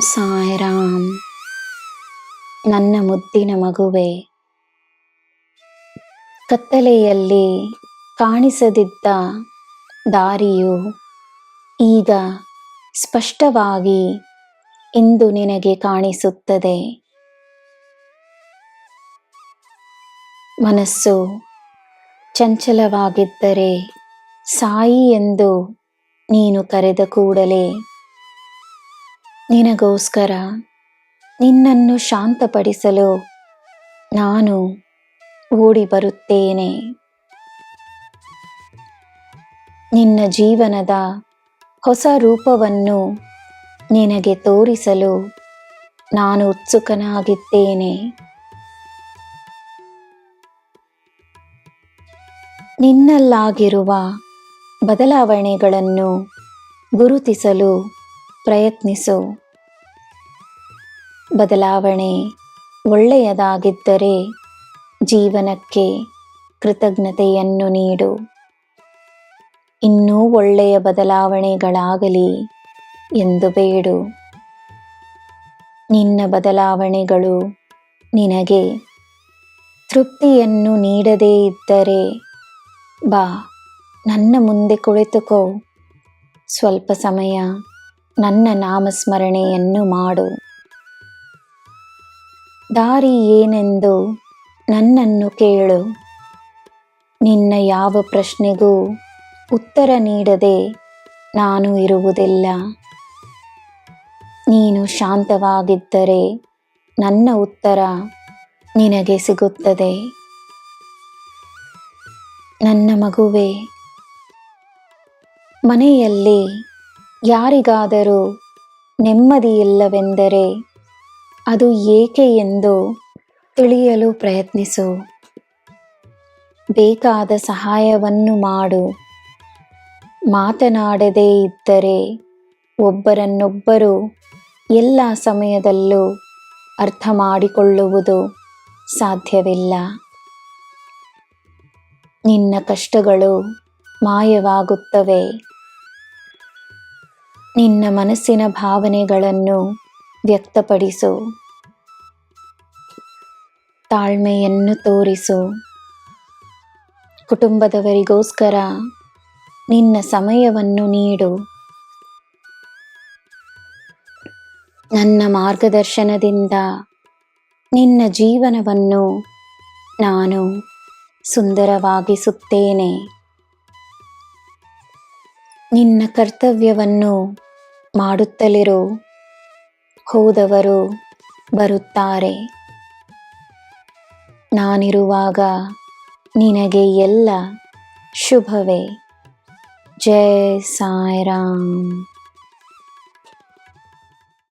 ಸಾಯಿರಾಮ್ ನನ್ನ ಮುದ್ದಿನ ಮಗುವೆ, ಕತ್ತಲೆಯಲ್ಲಿ ಕಾಣಿಸದಿದ್ದ ದಾರಿಯು ಈಗ ಸ್ಪಷ್ಟವಾಗಿ ಇಂದು ನಿನಗೆ ಕಾಣಿಸುತ್ತದೆ. ಮನಸ್ಸು ಚಂಚಲವಾಗಿದ್ದರೆ ಸಾಯಿ ಎಂದು ನೀನು ಕರೆದ ಕೂಡಲೇ ನಿನಗೋಸ್ಕರ ನಿನ್ನನ್ನು ಶಾಂತಪಡಿಸಲು ನಾನು ಓಡಿ ಬರುತ್ತೇನೆ. ನಿನ್ನ ಜೀವನದ ಹೊಸ ರೂಪವನ್ನು ನಿನಗೆ ತೋರಿಸಲು ನಾನು ಉತ್ಸುಕನಾಗಿದ್ದೇನೆ. ನಿನ್ನಲ್ಲಾಗಿರುವ ಬದಲಾವಣೆಗಳನ್ನು ಗುರುತಿಸಲು ಪ್ರಯತ್ನಿಸು. ಬದಲಾವಣೆ ಒಳ್ಳೆಯದಾಗಿದ್ದರೆ ಜೀವನಕ್ಕೆ ಕೃತಜ್ಞತೆಯನ್ನು ನೀಡು. ಇನ್ನೂ ಒಳ್ಳೆಯ ಬದಲಾವಣೆಗಳಾಗಲಿ ಎಂದು ಬೇಡು. ನಿನ್ನ ಬದಲಾವಣೆಗಳು ನಿನಗೆ ತೃಪ್ತಿಯನ್ನು ನೀಡದೇ ಇದ್ದರೆ ಬಾ, ನನ್ನ ಮುಂದೆ ಕುಳಿತುಕೋ. ಸ್ವಲ್ಪ ಸಮಯ ನನ್ನ ನಾಮಸ್ಮರಣೆಯನ್ನು ಮಾಡು. ದಾರಿ ಏನೆಂದು ನನ್ನನ್ನು ಕೇಳು. ನಿನ್ನ ಯಾವ ಪ್ರಶ್ನೆಗೂ ಉತ್ತರ ನೀಡದೆ ನಾನು ಇರುವುದಿಲ್ಲ. ನೀನು ಶಾಂತವಾಗಿದ್ದರೆ ನನ್ನ ಉತ್ತರ ನಿನಗೆ ಸಿಗುತ್ತದೆ. ನನ್ನ ಮಗುವೆ, ಮನೆಯಲ್ಲಿ ಯಾರಿಗಾದರೂ ನೆಮ್ಮದಿಯಿಲ್ಲವೆಂದರೆ ಅದು ಏಕೆ ಎಂದು ತಿಳಿಯಲು ಪ್ರಯತ್ನಿಸು. ಬೇಕಾದ ಸಹಾಯವನ್ನು ಮಾಡು. ಮಾತನಾಡದೇ ಇದ್ದರೆ ಒಬ್ಬರನ್ನೊಬ್ಬರು ಎಲ್ಲ ಸಮಯದಲ್ಲೂ ಅರ್ಥ ಮಾಡಿಕೊಳ್ಳುವುದು ಸಾಧ್ಯವಿಲ್ಲ. ನಿನ್ನ ಕಷ್ಟಗಳು ಮಾಯವಾಗುತ್ತವೆ. ನಿನ್ನ ಮನಸ್ಸಿನ ಭಾವನೆಗಳನ್ನು ವ್ಯಕ್ತಪಡಿಸು. ತಾಳ್ಮೆಯನ್ನು ತೋರಿಸು. ಕುಟುಂಬದವರಿಗೋಸ್ಕರ ನಿನ್ನ ಸಮಯವನ್ನು ನೀಡು. ನನ್ನ ಮಾರ್ಗದರ್ಶನದಿಂದ ನಿನ್ನ ಜೀವನವನ್ನು ನಾನು ಸುಂದರವಾಗಿಸುತ್ತೇನೆ. ನಿನ್ನ ಕರ್ತವ್ಯವನ್ನು ಮಾಡುತ್ತಲಿರು. ಹೋದವರು ಬರುತ್ತಾರೆ. ನಾನಿರುವಾಗ ನಿನಗೆ ಎಲ್ಲ ಶುಭವೇ. ಜಯ ಸಾಯಿರಾಮ್.